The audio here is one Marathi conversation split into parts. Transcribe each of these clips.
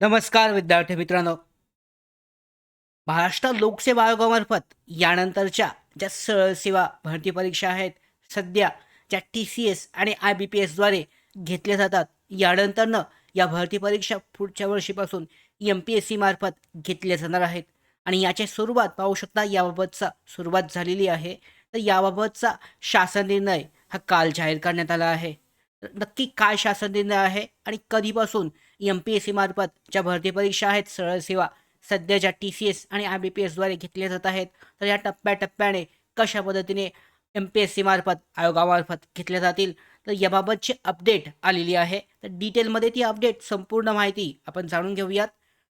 नमस्कार विद्यार्थी मित्रांनो. महाराष्ट्र लोकसेवा आयोगामार्फत यानंतरच्या ज्या सरळ सेवा भरती परीक्षा आहेत सध्या ज्या टी सी एस आणि आय बी पी एसद्वारे घेतल्या जातात यानंतरनं या भरती परीक्षा पुढच्या वर्षीपासून एम पी एस सी मार्फत घेतल्या जाणार आहेत. आणि याची सुरुवात पाहू शकता याबाबतचा सुरुवात झालेली आहे. तर याबाबतचा शासन निर्णय हा काल जाहीर करण्यात आला आहे. नक्की काय शासन निर्णय आहे आणि कधीपासून एम पी एस सी मार्फत ज्या भरती परीक्षा आहेत. सरळ सेवा सध्या ज्या टी सी एस आणि आय बी पी एसद्वारे घेतल्या जात आहेत. तर या टप्प्याटप्प्याने कशा पद्धतीने एम पी एस सी मार्फत आयोगामार्फत घेतल्या जातील? तर याबाबतची अपडेट आलेली आहे. तर डिटेलमध्ये ती अपडेट संपूर्ण माहिती आपण जाणून घेऊयात.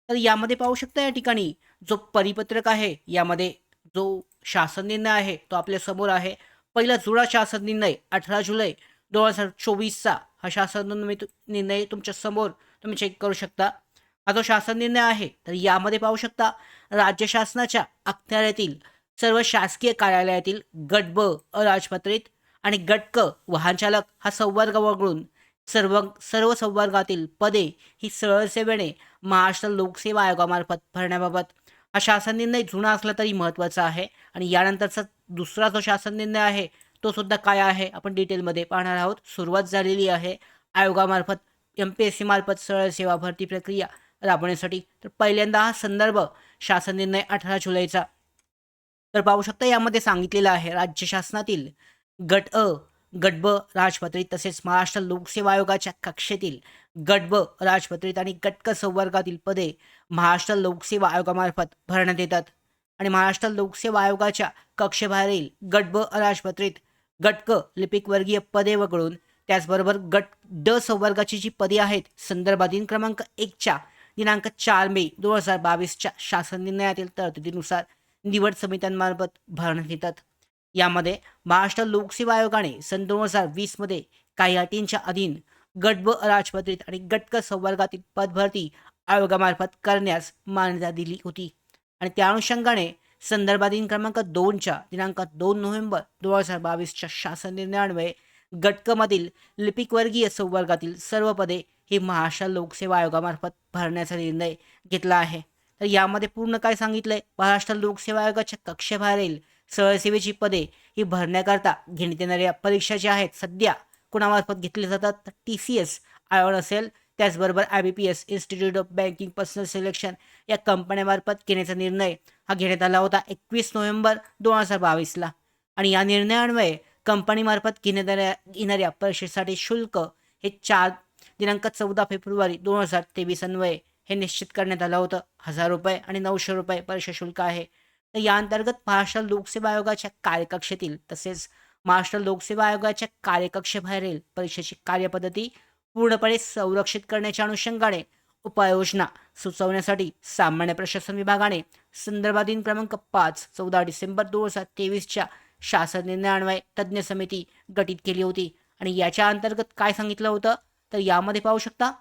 तर यामध्ये पाहू शकता या ठिकाणी जो परिपत्रक आहे यामध्ये जो शासन निर्णय आहे तो आपल्यासमोर आहे. पहिला जुळा शासन निर्णय अठरा जुलै दोन हजार चोवीसचा हा शासन निर्णय निर्णय तुमच्यासमोर तुम्ही चेक करू शकता. हा जो शासन निर्णय आहे तर यामध्ये पाहू शकता राज्य शासनाच्या अखत्यारीतील सर्व शासकीय कार्यालयातील गट ब अराजपत्रित आणि गट क हा संवर्ग वगळून सर्व सर्व संवर्गातील पदे ही सरळ सेवेने महाराष्ट्र लोकसेवा आयोगामार्फत भरण्याबाबत. हा शासन निर्णय जुना असला तरी महत्त्वाचा आहे आणि यानंतरचा दुसरा जो शासन निर्णय आहे तो सुद्धा काय आहे? आपण डिटेलमध्ये पाहणार आहोत. सुरुवात झालेली आहे आयोगामार्फत एम पी एस सी मार्फत सरळ सेवा भरती प्रक्रिया राबवण्यासाठी तर पहिल्यांदा हा संदर्भ शासन निर्णय अठरा जुलैचा. तर पाहू शकता यामध्ये सांगितलेलं आहे राज्य शासनातील गट अ गट ब राजपत्रित तसेच महाराष्ट्र लोकसेवा आयोगाच्या कक्षेतील गट ब राजपत्रित आणि गट क संवर्गातील पदे महाराष्ट्र लोकसेवा आयोगामार्फत भरण्यात येतात. आणि महाराष्ट्र लोकसेवा आयोगाच्या कक्षेबाहेरील गट ब राजपत्रित गट क लिपिक वर्गीय पदे वगळून त्याचबरोबर गट ड संवर्गाची जी पदे आहेत संदर्भाधीन क्रमांक एकच्या दिनांक चार मे दोन हजार बावीसच्या शासन निर्णयातील तरतुदीनुसार निवड समित्यांमार्फत भरण्यात येतात यामध्ये महाराष्ट्र लोकसेवा आयोगाने सन दोन हजार वीसमध्ये काही अटींच्या अधीन गट ब राजपत्रित आणि गटक संवर्गातील पदभरती आयोगामार्फत करण्यास मान्यता दिली होती. आणि त्या अनुषंगाने संदर्भाधीन क्रमांक दोनच्या दिनांक दोन नोव्हेंबर दोन हजार बावीसच्या शासन निर्णयान्वये गटकमधील लिपिकवर्गीय संवर्गातील सर्व पदे ही महाराष्ट्र लोकसेवा आयोगामार्फत भरण्याचा निर्णय घेतला आहे. तर यामध्ये पूर्ण काय सांगितलंय? महाराष्ट्र लोकसेवा आयोगाच्या कक्षेबाहेरील सहसेवेची पदे ही भरण्याकरता घेण्यात येणाऱ्या परीक्षा ज्या आहेत सध्या कुणामार्फत घेतले जातात? तर टी सी एस आयोग असेल. त्याचबरोबर I B P S institute of banking personnel selection या कंपन्यामार्फत घेण्याचा निर्णय हा घेण्यात आला होता एकवीस नोव्हेंबर दोन हजार बावीसला. आणि या निर्णयान्वये कंपनीमार्फत घेण्यात येणाऱ्या परीक्षेसाठी शुल्क हे चार दिनांक चौदा फेब्रुवारी दोन हजार तेवीस अन्वये हे निश्चित करण्यात आलं होतं. हजार रुपये आणि नऊशे रुपये परीक्षा शुल्क आहे. तर या अंतर्गत महाराष्ट्र लोकसेवा आयोगाच्या कार्यकक्षेतील तसेच महाराष्ट्र लोकसेवा आयोगाच्या कार्यकक्षेबाहेरील परीक्षेची कार्यपद्धती पूर्णपणे संरक्षित करण्याच्या अनुषंगाने उपाययोजना सुचवण्यासाठी सामान्य प्रशासन विभागाने संदर्भाधीन क्रमांक पाच चौदा डिसेंबर दोन हजार तेवीसच्या शासन निर्णयान्वये तज्ज्ञ समिती गठीत केली होती. आणि याच्या अंतर्गत काय सांगितलं होतं? तर यामध्ये पाहू शकता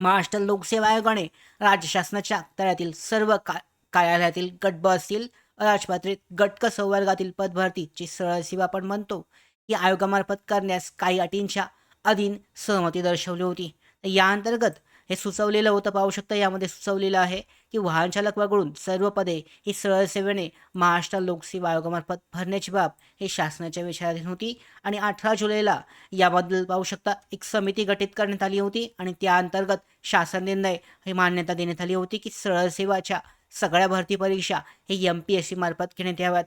महाराष्ट्र लोकसेवा आयोगाने राज्य शासनाच्या तळ्यातील सर्व का कार्यालयातील गट असतील अराजपत्रित गटक संवर्गातील पदभरतीची सरळ सेवा आपण म्हणतो. की आयोगामार्फत करण्यास काही अटींच्या अधीन सहमती दर्शवली होती. तर या अंतर्गत हे सुचवलेलं होतं पाहू शकता यामध्ये सुचवलेलं आहे की वाहनचालक वगळून सर्व पदे ही सरळ सेवेने महाराष्ट्र लोकसेवा आयोगामार्फत भरण्याची बाब हे शासनाच्या विचाराधीन होती आणि अठरा जुलैला याबद्दल पाहू शकता एक समिती गठीत करण्यात आली होती आणि त्या अंतर्गत शासन निर्णय ही मान्यता देण्यात आली होती की सरळ सेवाच्या सगळ्या भरती परीक्षा हे एम पी एस सी मार्फत घेण्यात याव्यात.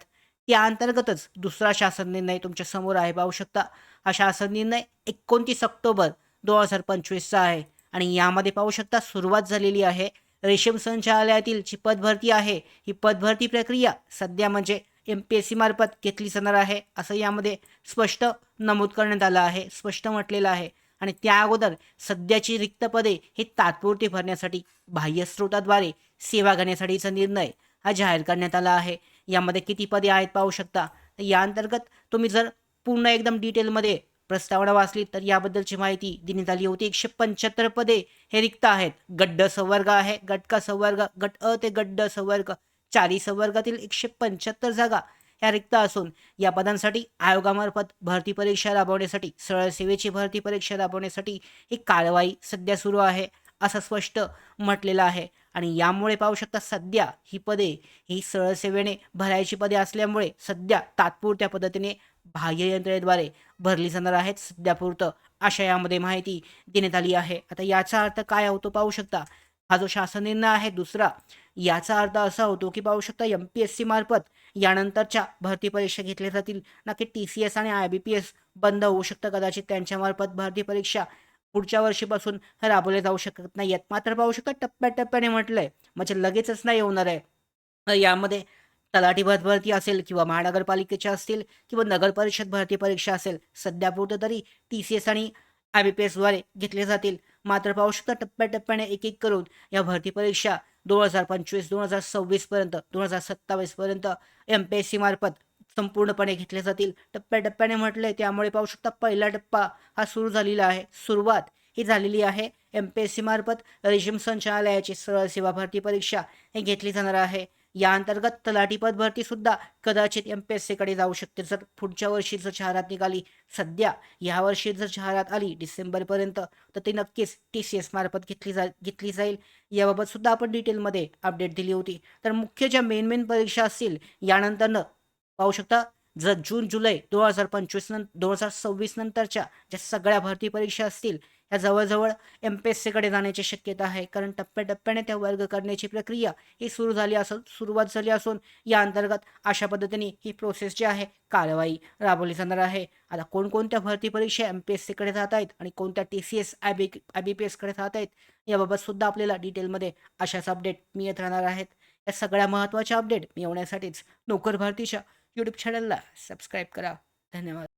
त्या अंतर्गतच दुसरा शासन निर्णय तुमच्यासमोर आहे पाहू शकता. हा शासन निर्णय एकोणतीस ऑक्टोबर दोन हजार पंचवीसचा आहे. आणि यामध्ये पाहू शकता सुरुवात झालेली आहे. रेशीम संचालयातील जी पदभरती आहे ही पदभरती प्रक्रिया सध्या म्हणजे एम पी एस सी मार्फत घेतली जाणार आहे असं यामध्ये स्पष्ट नमूद करण्यात आलं आहे स्पष्ट म्हटलेलं आहे. आणि त्या अगोदर सध्याची रिक्त पदे ही तात्पुरती भरण्यासाठी बाह्य स्रोताद्वारे सेवा घेण्यासाठीचा निर्णय हा जाहीर करण्यात आला आहे. यामध्ये किती पदे आहेत पाहू शकता? तर या अंतर्गत तुम्ही जर पूर्ण एकदम डिटेलमध्ये प्रस्तावना वाचली तर याबद्दलची माहिती देण्यात आली होती. एकशे पंच्याहत्तर पदे हे रिक्त आहेत. गड्ड संवर्ग आहे. गटका संवर्ग? गट अ ते गड्ड संवर्ग. चारी संवर्गातील एकशे पंच्याहत्तर जागा ह्या रिक्त असून या पदांसाठी आयोगामार्फत भरती परीक्षा राबवण्यासाठी सरळ सेवेची भरती परीक्षा राबवण्यासाठी ही कारवाई सध्या सुरू आहे असं स्पष्ट म्हटलेलं आहे. आणि यामुळे पाहू शकता सध्या ही पदे ही सरळ सेवेने भरायची पदे असल्यामुळे सध्या तात्पुरत्या पद्धतीने बाह्य यंत्रणेद्वारे भरली जाणार आहेत. सध्यापुरतं अशा यामध्ये माहिती देण्यात आली आहे. आता याचा अर्थ काय होतो पाहू शकता. हा जो शासन निर्णय आहे दुसरा याचा अर्थ असा होतो की पाहू शकता एम पी एस सी मार्फत यानंतरच्या भरती परीक्षा घेतल्या जातील. नक्की टी सी एस आणि आय बी पी एस बंद होऊ शकतं. कदाचित त्यांच्यामार्फत भरती परीक्षा पुढच्या वर्षीपासून राबवल्या जाऊ शकत नाही आहेत मात्र पाहू शकता टप्प्याटप्प्याने म्हटलंय म्हणजे लगेचच नाही होणार आहे. तर यामध्ये तलाठी पद भरती असेल किंवा महानगरपालिकेच्या असतील किंवा नगर परिषद भरती परीक्षा असेल सध्यापुरतं तरी टी सी एस आणि आय बी पी एसद्वारे घेतले जातील. मात्र पाहू शकता टप्प्याटप्प्याने एक एक करून या भरती परीक्षा दोन हजार पंचवीस दोन हजार सव्वीसपर्यंत दोन हजार सत्तावीसपर्यंत एम पी एस सी मार्फत संपूर्णपणे घेतले जातील. टप्प्याटप्प्याने म्हटले त्यामुळे पाहू शकता पहिला टप्पा हा सुरू झालेला आहे. सुरुवात ही झालेली आहे. एम पी एस सी मार्फत रेशीम संचालयाची सरळ सेवा भरती परीक्षा ही घेतली जाणार आहे. या अंतर्गत तलाठीपद भरती सुद्धा कदाचित एम पी एस सीकडे जाऊ शकते. जर पुढच्या वर्षी जर शहरात निघाली सध्या या वर्षी जर शहरात आली डिसेंबरपर्यंत तर ती नक्कीच टी सी एस मार्फत घेतली जा घेतली जाईल. याबाबत सुद्धा आपण डिटेलमध्ये अपडेट दिली होती. तर मुख्य ज्या मेन मेन परीक्षा असतील यानंतरनं पाहू शकता जर जून जुलै दोन हजार पंचवीस नंतर दोन हजार सव्वीस नंतरच्या ज्या सगळ्या भरती परीक्षा असतील ह्या जवळजवळ एम पी एस सीकडे जाण्याची शक्यता आहे. कारण टप्प्याटप्प्याने त्या वर्ग करण्याची प्रक्रिया ही सुरू झाली असून सुरुवात झाली असून या अंतर्गत अशा पद्धतीने ही प्रोसेस जी आहे कारवाई राबवली जाणार आहे. आता कोणकोणत्या भरती परीक्षा एम पी एस सीकडे जात आहेत आणि कोणत्या T C S I B I B P एसकडे जात आहेत याबाबत सुद्धा आपल्याला डिटेलमध्ये अशाच अपडेट मिळत राहणार आहेत. या सगळ्या महत्त्वाच्या अपडेट मिळवण्यासाठीच नोकर भरतीच्या यूट्यूब चॅनलला सबस्क्राईब करा. धन्यवाद.